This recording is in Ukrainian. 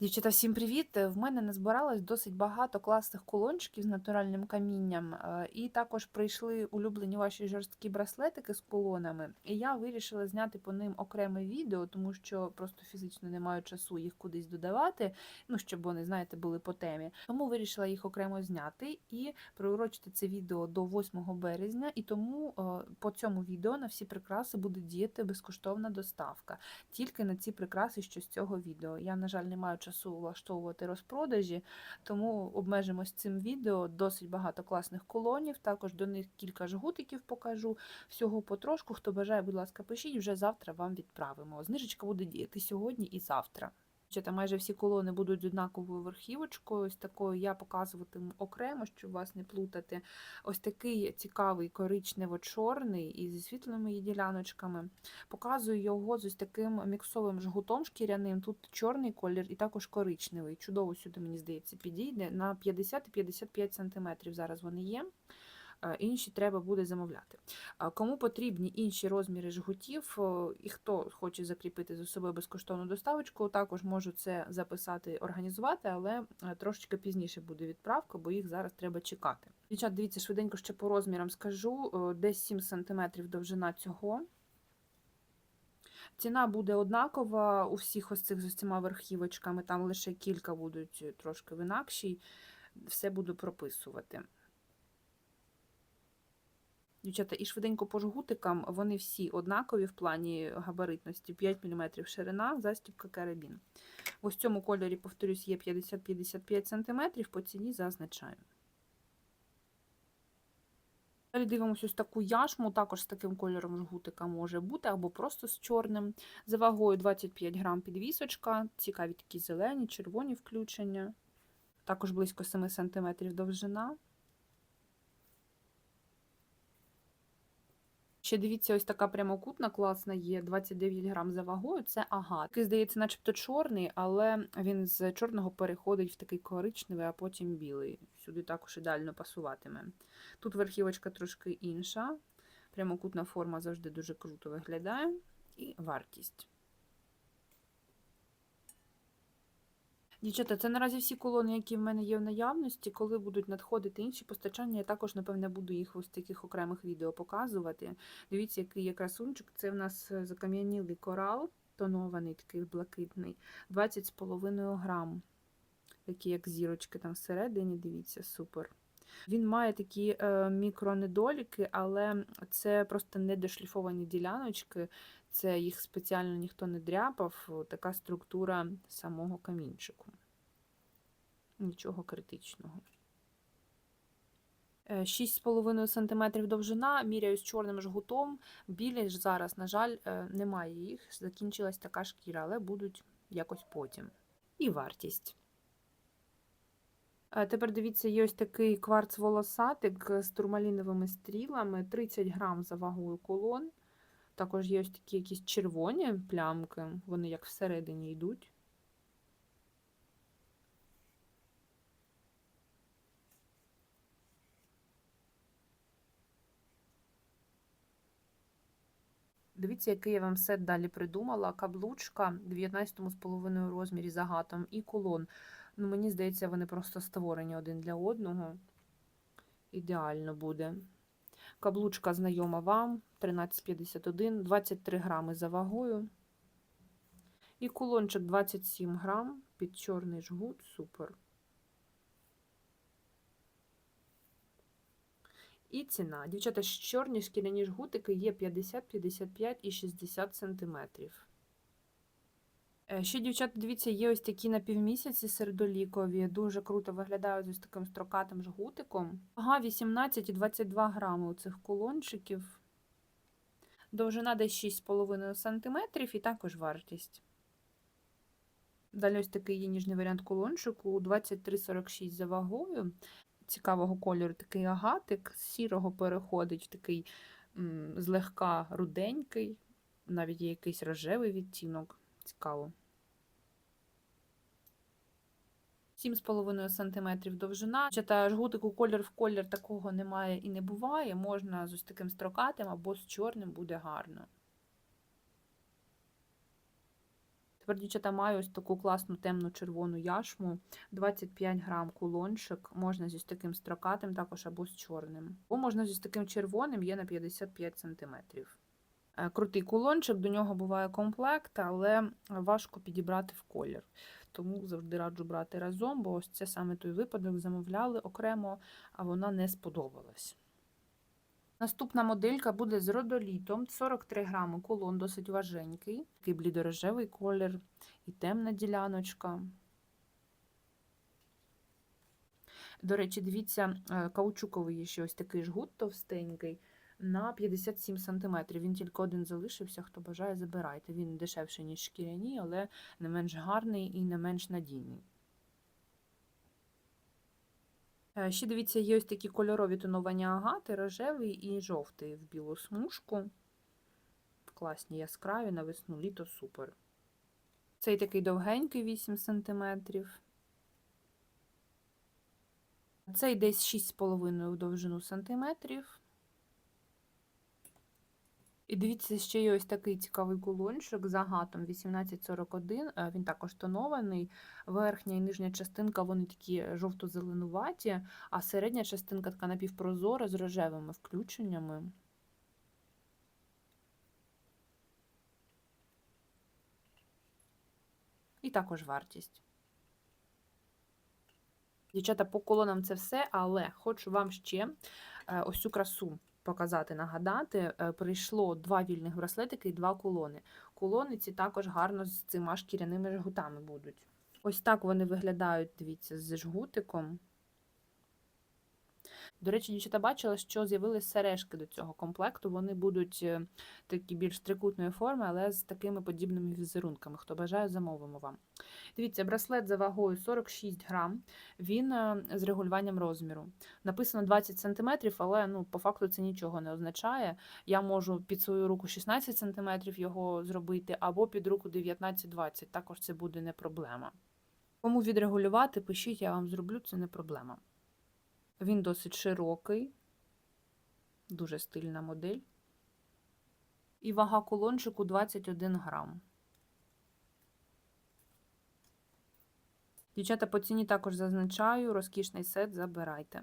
Дівчата, всім привіт! В мене назбиралось досить багато класних кулончиків з натуральним камінням, е, і також прийшли улюблені ваші жорсткі браслетики з кулонами. І я вирішила зняти по ним окреме відео, тому що просто фізично не маю часу їх кудись додавати, ну щоб вони, знаєте, були по темі. Тому вирішила їх окремо зняти і приурочити це відео до 8 березня. І тому е, по цьому відео на всі прикраси буде діяти безкоштовна доставка. Тільки на ці прикраси, що з цього відео. Я, на жаль, не маю часу влаштовувати розпродажі, тому обмежимось цим відео. Досить багато класних колонів. Також до них кілька жгутиків покажу. Всього потрошку. Хто бажає, будь ласка, пишіть, вже завтра вам відправимо. Знижечка буде діяти сьогодні і завтра. Бачите, майже всі колони будуть з однаковою верхівочкою. Ось такою я показуватиму окремо, щоб вас не плутати. Ось такий цікавий коричнево-чорний і зі світлими її діляночками. Показую його з ось таким міксовим жгутом шкіряним. Тут чорний колір і також коричневий. Чудово сюди, мені здається, підійде. На 50 і 55 см зараз вони є. Е, Інші треба буде замовляти. Кому потрібні інші розміри жгутів, і хто хоче закріпити за собою безкоштовну доставочку, також можу це записати, організувати, але е, трошечки пізніше буде відправка, бо їх зараз треба чекати. Дівчат, дивіться, швиденько ще по розмірам скажу: десь 7 см довжина цього. Ціна буде однакова у всіх ось цих з цими верхівочками, там лише кілька будуть е, трошки в інакшій. Все буду прописувати. Дівчата, і швиденько по жгутикам, вони всі однакові в плані габаритності. 5 мм ширина, застібка карабін. Ось в цьому кольорі, повторюсь, є 50-55 см, по ціні зазначаю. Далі дивимося ось таку яшму, також з таким кольором жгутика може бути, або просто з чорним. За вагою 25 грам підвісочка, цікаві такі зелені, червоні включення. Також близько 7 см довжина. Ще дивіться, ось така прямокутна класна є, 29 грам за вагою. Це агат. Такий, здається, начебто чорний, але він з чорного переходить в такий коричневий, а потім білий. Сюди також ідеально пасуватиме. Тут верхівочка трошки інша. Прямокутна форма завжди дуже круто виглядає. І вартість. Дівчата, це наразі всі колони, які в мене є в наявності. Коли будуть надходити інші постачання, я також, напевне, буду їх ось таких окремих відео показувати. Дивіться, який є красунчик. Це в нас е, закам'янілий корал, тонований, такий блакитний, 20,5 грам. Такі, як зірочки там всередині, дивіться, супер. Він має такі е, мікронедоліки, але це просто недошліфовані діляночки, це їх спеціально ніхто не дряпав, така структура самого камінчику. Нічого критичного. 6,5 см довжина, міряю з чорним жгутом. Білі ж зараз, на жаль, е, немає їх. Закінчилась така шкіра, але будуть якось потім. І вартість. Е, Тепер дивіться, є ось такий кварц волосатик з турмаліновими стрілами, 30 грам за вагою колон. Також є ось такі якісь червоні плямки, вони як всередині йдуть. Дивіться, який я вам сет далі придумала. Каблучка в 19,5 розмірі з агатом і кулон. Ну, Мені здається, вони просто створені один для одного. Ідеально буде. Каблучка знайома вам 13,51, 23 грами за вагою. І кулончик 27 грам під чорний жгут. Супер. І ціна. Дівчата, чорні шкіряні жгутики є 50, 55 і 60 сантиметрів. Е, Ще, дівчата, дивіться, є ось такі напівмісяці сердолікові, дуже круто виглядають з таким строкатим жгутиком. Ага, 18 і 22 грами у цих кулончиків. Довжина десь 6,5 см і також вартість. Далі ось такий є ніжний варіант кулончику 23,46 за вагою. Цікавого кольору такий агатик, з сірого переходить в такий м, злегка руденький, навіть є якийсь рожевий відтінок. Цікаво. 7,5 см довжина. Чата жгутику колір в колір такого немає і не буває. Можна з ось таким строкатим або з чорним буде гарно. Тепер, дівчата, маю ось таку класну темну червону яшму, 25 грам кулончик, можна зі таким строкатим також або з чорним. Або можна зі таким червоним, є на 55 см. Е, Крутий кулончик, до нього буває комплект, але важко підібрати в колір. Тому завжди раджу брати разом, бо ось це саме той випадок замовляли окремо, а вона не сподобалась. Наступна моделька буде з родолітом, 43 грами кулон, досить важенький, такий блідорожевий колір і темна діляночка. До речі, дивіться, е, каучуковий є ще ось такий жгут товстенький на 57 см. Він тільки один залишився, хто бажає, забирайте. Він дешевший, ніж шкіряні, але не менш гарний і не менш надійний. Е, Ще дивіться, є ось такі кольорові тонування агати, рожевий і жовтий в білу смужку. Класні яскраві на весну, літо супер. Цей такий довгенький 8 см. Цей десь 6,5 в довжину сантиметрів. І дивіться, ще є ось такий цікавий кулончик з агатом 1841. е, Він також тонований. Верхня і нижня частинка вони такі жовто-зеленуваті, а середня частинка така напівпрозора з рожевими включеннями. І також вартість. Дівчата, по колонам це все, але хочу вам ще е, ось цю красу показати, нагадати. Е, Прийшло два вільних браслетики і два кулони. Кулони ці також гарно з цими шкіряними жгутами будуть. Ось так вони виглядають, дивіться, з жгутиком. До речі, дівчата бачила, що з'явились сережки до цього комплекту. Вони будуть е, такі більш трикутної форми, але з такими подібними візерунками. Хто бажає, замовимо вам. Дивіться, браслет за вагою 46 грам, він е, з регулюванням розміру. Написано 20 см, але ну, по факту це нічого не означає. Я можу під свою руку 16 см його зробити, або під руку 19-20. Також це буде не проблема. Кому відрегулювати, пишіть, я вам зроблю, це не проблема. Він досить широкий, дуже стильна модель. І вага колончику 21 грам. Дівчата по ціні також зазначаю, розкішний сет забирайте.